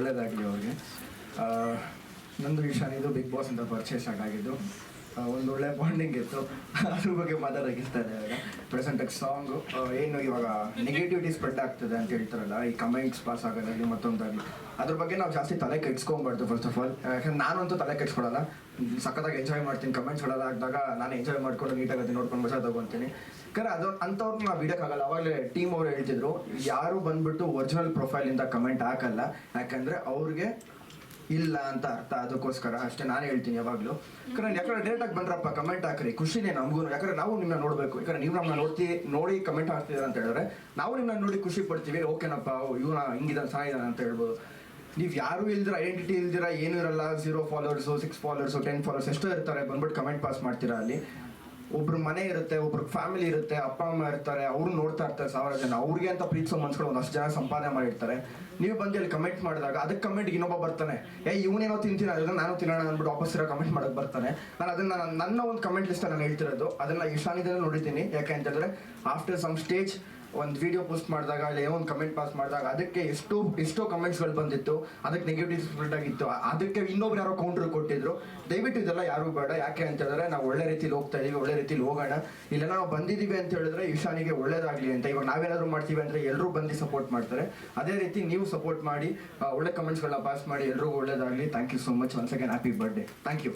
ಒಳ್ಳೇದಾಗಲಿ ಅವ್ರಿಗೆ. ನಂದು ಈಶಾನಿದು ಬಿಗ್ ಬಾಸ್ ಅಂತ ಪರ್ಚೇಸ್ ಆಗಿದ್ದು. ಆ, ಒಂದು ಒಳ್ಳೆ ಬಾಂಡಿಂಗ್ ಇತ್ತು. ಅದ್ರ ಬಗ್ಗೆ ಮಾತಾಡಕ್ಕಿಸ್ತಾ ಇದೆ ಪ್ರೆಸೆಂಟ್ ಆಗಿ ಸಾಂಗು ಏನು ಇವಾಗ ನೆಗೆಟಿವಿಟಿ ಸ್ಪ್ರೆಡ್ ಆಗ್ತದೆ ಅಂತ ಹೇಳ್ತಾರಲ್ಲ, ಈ ಕಮೆಂಟ್ಸ್ ಪಾಸ್ ಆಗೋದಾಗಲಿ ಮತ್ತೊಂದಾಗಲಿ ಅದ್ರ ಬಗ್ಗೆ ನಾವು ಜಾಸ್ತಿ ತಲೆ ಕೆಡ್ಸ್ಕೊಬಾರ್ದು ಫಸ್ಟ್ ಆಫ್ ಆಲ್ ಯಾಕಂದ್ರೆ ನಾನಂತೂ ತಲೆ ಕೆಡ್ಸ್ಕೊಡಲ್ಲ ಸಖತ್ತಾಗಿ ಎಂಜಾಯ್ ಮಾಡ್ತೀನಿ. ಕಮೆಂಟ್ಸ್ ಹಾಕಿದಾಗ ನಾನು ಎಂಜಾಯ್ ಮಾಡ್ಕೊಂಡು ನೀಟಾಗಿ ನೋಡ್ಕೊಂಡು ಮಜಾ ತಗೊತೀನಿ. ಯಾಕಂದ್ರೆ ಅದು ಅಂಥವ್ರನ್ನ ನಾವು ಬಿಡೋಕ್ಕಾಗಲ್ಲ ಅವಾಗಲೇ ಟೀಮ್ ಅವ್ರು ಹೇಳ್ತಿದ್ರು, ಯಾರು ಬಂದ್ಬಿಟ್ಟು ಒರಿಜಿನಲ್ ಪ್ರೊಫೈಲಿಂದ ಕಮೆಂಟ್ ಹಾಕಲ್ಲ. ಯಾಕಂದ್ರೆ ಅವ್ರಿಗೆ ಇಲ್ಲ ಅಂತ ಅರ್ಥ. ಅದಕ್ಕೋಸ್ಕರ ಅಷ್ಟೇ ನಾನು ಹೇಳ್ತೀನಿ ಯಾವಾಗಲೂ. ಯಾಕಂದ್ರೆ ಯಾಕಂದ್ರೆ ಡೈರೆಕ್ಟಾಗಿ ಬಂದ್ರಪ್ಪ ಕಮೆಂಟ್ ಹಾಕ್ರಿ. ಖುಷಿನೇ ನಮಗೂ ಯಾಕಂದ್ರೆ ನಾವು ನಿಮ್ಮನ್ನ ನೋಡಬೇಕು. ಯಾಕಂದ್ರೆ ನೀವು ನಮ್ಮನ್ನ ನೋಡ್ತಿ, ನೋಡಿ ಕಮೆಂಟ್ ಹಾಕ್ತಿದ್ದಾರೆ ಅಂತ ಹೇಳಿದ್ರೆ ನಾವು ನಿಮ್ಮನ್ನ ನೋಡಿ ಖುಷಿ ಪಡ್ತೀವಿ. ಓಕೆನಪ್ಪ ಇವನ ಹಿಂಗಿದಾನೆ ಚೆನ್ನಾಗಿದ್ದಾನೆ ಅಂತ ಹೇಳ್ಬೋದು. ನೀವು ಯಾರು ಇಲ್ದಿರ ಐಡೆಂಟಿಟಿ ಇಲ್ದಿರ ಏನು ಇರಲ್ಲ. Zero followers six followers ten followers ಎಷ್ಟೋ ಇರ್ತಾರೆ. ಬಂದ್ಬಿಟ್ಟು ಕಮೆಂಟ್ ಪಾಸ್ ಮಾಡ್ತೀರಾ ಅಲ್ಲಿ. ಒಬ್ರ ಮನೆ ಇರುತ್ತೆ, ಒಬ್ರ ಫ್ಯಾಮಿಲಿ ಇರುತ್ತೆ, ಅಪ್ಪ, ಅಮ್ಮ ಇರ್ತಾರೆ, ಅವ್ರು ನೋಡ್ತಾ ಇರ್ತಾರೆ ಸಾವಿರ ಜನ. ಅವ್ರಿಗೆ ಅಂತ ಪ್ರೀತಿಸೋ ಮನ್ಸುಗಳು ಒಂದಷ್ಟು ಜನ ಸಂಪಾದನೆ ಮಾಡಿರ್ತಾರೆ. ನೀವು ಬಂದು ಅಲ್ಲಿ ಕಮೆಂಟ್ ಮಾಡಿದಾಗ ಅದಕ್ಕೆ ಕಮೆಂಟ್ ಇನ್ನೊಬ್ಬ ಬರ್ತಾನೆ. ಏ, ಇವನೇನೋ ತಿಂತೀನಿ? ಅದನ್ನ ನಾನು ತಿನ್ನೋಣ ಅಂದ್ಬಿಟ್ಟು ವಾಪಸ್ ಇರೋ ಕಮೆಂಟ್ ಮಾಡಕ್ ಬರ್ತಾನೆ. ನಾನು ಅದನ್ನ ನನ್ನ- ಒಂದು ಕಮೆಂಟ್ ಲಿಸ್ಟ್ ನಾನು ಹೇಳ್ತಿರೋದು. ಅದನ್ನ ಇಶಾನಿದಲ್ಲಿ ನೋಡಿದ್ದೀನಿ. ಯಾಕೆ ಅಂತಂದ್ರೆ ಆಫ್ಟರ್ ಸಮ್ ಸ್ಟೇಜ್ ಒಂದು ವಿಡಿಯೋ ಪೋಸ್ಟ್ ಮಾಡಿದಾಗ ಇಲ್ಲ ಏನೋ ಒಂದು ಕಮೆಂಟ್ ಪಾಸ್ ಮಾಡಿದಾಗ ಅದಕ್ಕೆ ಎಷ್ಟೋ ಎಷ್ಟೋ ಕಮೆಂಟ್ಸ್ಗಳು ಬಂದಿತ್ತು. ಅದಕ್ಕೆ ನೆಗೆಟಿವ್ ಸ್ಪ್ರೆಡ್ ಆಗಿತ್ತು. ಅದಕ್ಕೆ ಇನ್ನೊಬ್ರು ಯಾರೋ ಕೌಂಟರ್ ಕೊಟ್ಟಿದ್ರು. ಯಾರು ಬೇಡ. ಯಾಕೆ ಅಂತ ಹೇಳಿದ್ರೆ ನಾವು ಒಳ್ಳೆ ರೀತಿಲಿ ಹೋಗ್ತಾ ಇದೀವಿ, ಒಳ್ಳೆ ರೀತಿಲಿ ಹೋಗೋಣ. ಇಲ್ಲ ನಾವು ಬಂದಿದ್ದೀವಿ ಅಂತ ಹೇಳಿದ್ರೆ ಇಶಾನಿಗೆ ಒಳ್ಳೇದಾಗ್ಲಿ ಅಂತ. ಇವಾಗ ನಾವೇನಾದ್ರು ಮಾಡ್ತೀವಿ ಅಂದ್ರೆ ಎಲ್ಲರೂ ಬಂದು ಸಪೋರ್ಟ್ ಮಾಡ್ತಾರೆ. ಅದೇ ರೀತಿ ನೀವು ಸಪೋರ್ಟ್ ಮಾಡಿ ಒಳ್ಳೆ ಕಮೆಂಟ್ಸ್ಗಳನ್ನ ಪಾಸ್ ಮಾಡಿ ಎಲ್ಲರಿಗೂ ಒಳ್ಳೇದಾಗ್ಲಿ. Thank you so much once again happy birthday thank you